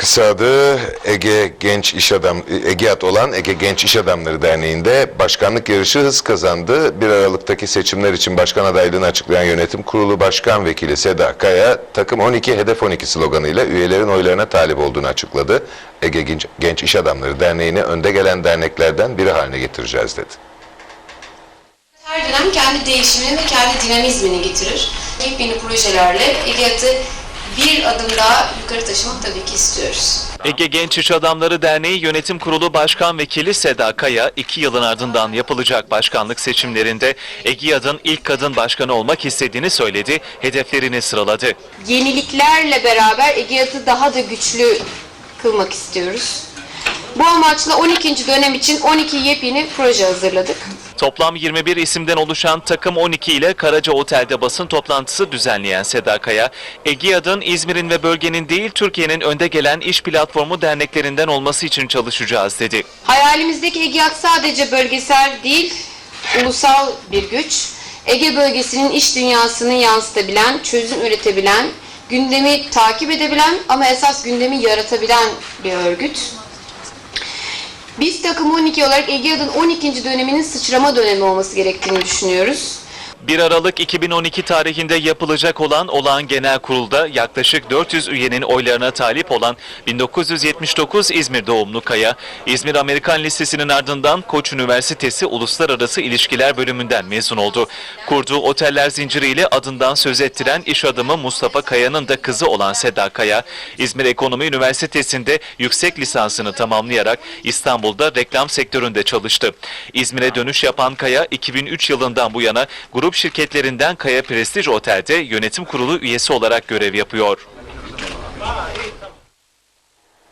Kısa adı Ege Genç İş Adam EGEAD olan Ege Genç İş Adamları Derneği'nde başkanlık yarışı hız kazandı. 1 Aralık'taki seçimler için başkan adaylığını açıklayan Yönetim Kurulu Başkan Vekili Seda Kaya, takım 12 hedef 12 sloganıyla üyelerin oylarına talip olduğunu açıkladı. Ege Genç, Genç İş Adamları Derneği'ni önde gelen derneklerden biri haline getireceğiz dedi. Her dönem kendi değişimini ve kendi dinamizmini getirir. Yepyeni projelerle EGAD'ı bir adım daha yukarı taşımak tabii ki istiyoruz. Ege Genç İş Adamları Derneği Yönetim Kurulu Başkan Vekili Seda Kaya, iki yılın ardından yapılacak başkanlık seçimlerinde EGİAD'ın ilk kadın başkanı olmak istediğini söyledi, hedeflerini sıraladı. Yeniliklerle beraber EGAD'ı daha da güçlü kılmak istiyoruz. Bu amaçla 12. dönem için 12 yepyeni proje hazırladık. Toplam 21 isimden oluşan takım 12 ile Karaca Otel'de basın toplantısı düzenleyen Seda Kaya, EGİAD'ın İzmir'in ve bölgenin değil Türkiye'nin önde gelen iş platformu derneklerinden olması için çalışacağız dedi. Hayalimizdeki EGAD sadece bölgesel değil, ulusal bir güç. Ege bölgesinin iş dünyasını yansıtabilen, çözüm üretebilen, gündemi takip edebilen ama esas gündemi yaratabilen bir örgüt. Biz takım 12 olarak EGAD'ın 12. döneminin sıçrama dönemi olması gerektiğini düşünüyoruz. 1 Aralık 2012 tarihinde yapılacak olan olağan genel kurulda yaklaşık 400 üyenin oylarına talip olan 1979 İzmir doğumlu Kaya, İzmir Amerikan Lisesi'nin ardından Koç Üniversitesi Uluslararası İlişkiler bölümünden mezun oldu. Kurduğu oteller zinciriyle adından söz ettiren iş adamı Mustafa Kaya'nın da kızı olan Seda Kaya, İzmir Ekonomi Üniversitesi'nde yüksek lisansını tamamlayarak İstanbul'da reklam sektöründe çalıştı. İzmir'e dönüş yapan Kaya, 2003 yılından bu yana grup şirketlerinden Kaya Prestij Otel'de yönetim kurulu üyesi olarak görev yapıyor.